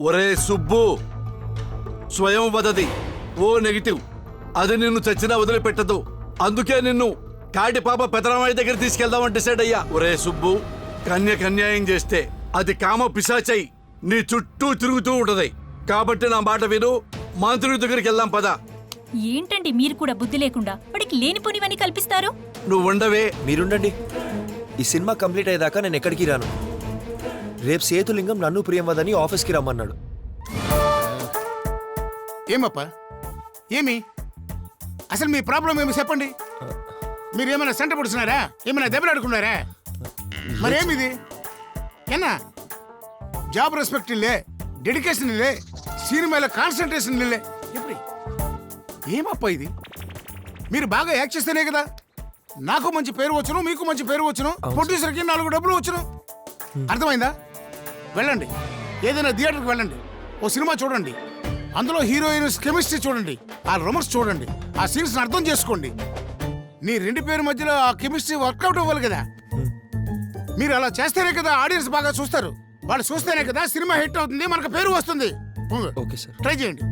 ఒరే సుబ్బు స్వయం వదది. O negative అది నిన్ను చచ్చినా వదిలిపెట్టదు. అందుకే నిన్ను కాటి పాప పెదరామయ్య దగ్గర తీసుకెళ్దామని డిసైడ్ అయ్యా. ఒరే సుబ్బు కన్యకు అన్యాయం చేస్తే అది కామ పిశాచై నీ చుట్టూ తిరుగుతూ ఉంటది. కాబట్టి నా మాట విను మంత్రుడి దగ్గరికి వెళ్దాం పద. ఏంటండి మీరు కూడా బుద్ధి లేకుండా వాడికి లేనిపోనివని కల్పిస్తారు? నువ్వు ఉండవే. మీరుండండి. ఈ సినిమా కంప్లీట్ అయ్యేదాకా నేను ఎక్కడికి రాను. రేపు సేతులింగం నన్ను ప్రియంవదని ఆఫీస్కి రమ్మన్నాడు. ఏమప్పా? ఏమి? అసలు మీ ప్రాబ్లం ఏమి చెప్పండి? మీరు ఏమైనా సెంట పొడుచున్నారా? ఏమైనా దెబ్బలాడుకున్నారా మరేమిది? ఎన్నా జాబ్ రెస్పెక్ట్ ఇల్లే డెడికేషన్ ఇల్లే సినిమాలో కాన్సన్ట్రేషన్ ఇల్లే. ఎప్పుడు? ఏమప్పా ఇది? మీరు బాగా యాక్ట్ చేస్తేనే కదా. నాకు మంచి పేరు వచ్చును మీకు మంచి పేరు వచ్చును ప్రొడ్యూసర్కి నాలుగు డబ్బులు వచ్చును. అర్థమైందా? వెళ్ళండి. ఏదైనా థియేటర్కి వెళ్ళండి. ఓ సినిమా చూడండి. అందులో హీరోయిన్స్ కెమిస్ట్రీ చూడండి. ఆ రొమర్స్ చూడండి. ఆ సీన్స్ అర్థం చేసుకోండి. నీ రెండు పేరు మధ్యలో ఆ కెమిస్ట్రీ వర్కౌట్ అవ్వాలి కదా. మీరు అలా చేస్తేనే కదా ఆడియన్స్ బాగా చూస్తారు. వాళ్ళు చూస్తేనే కదా సినిమా హిట్ అవుతుంది మనకు పేరు వస్తుంది. Okay sir. ట్రై చేయండి.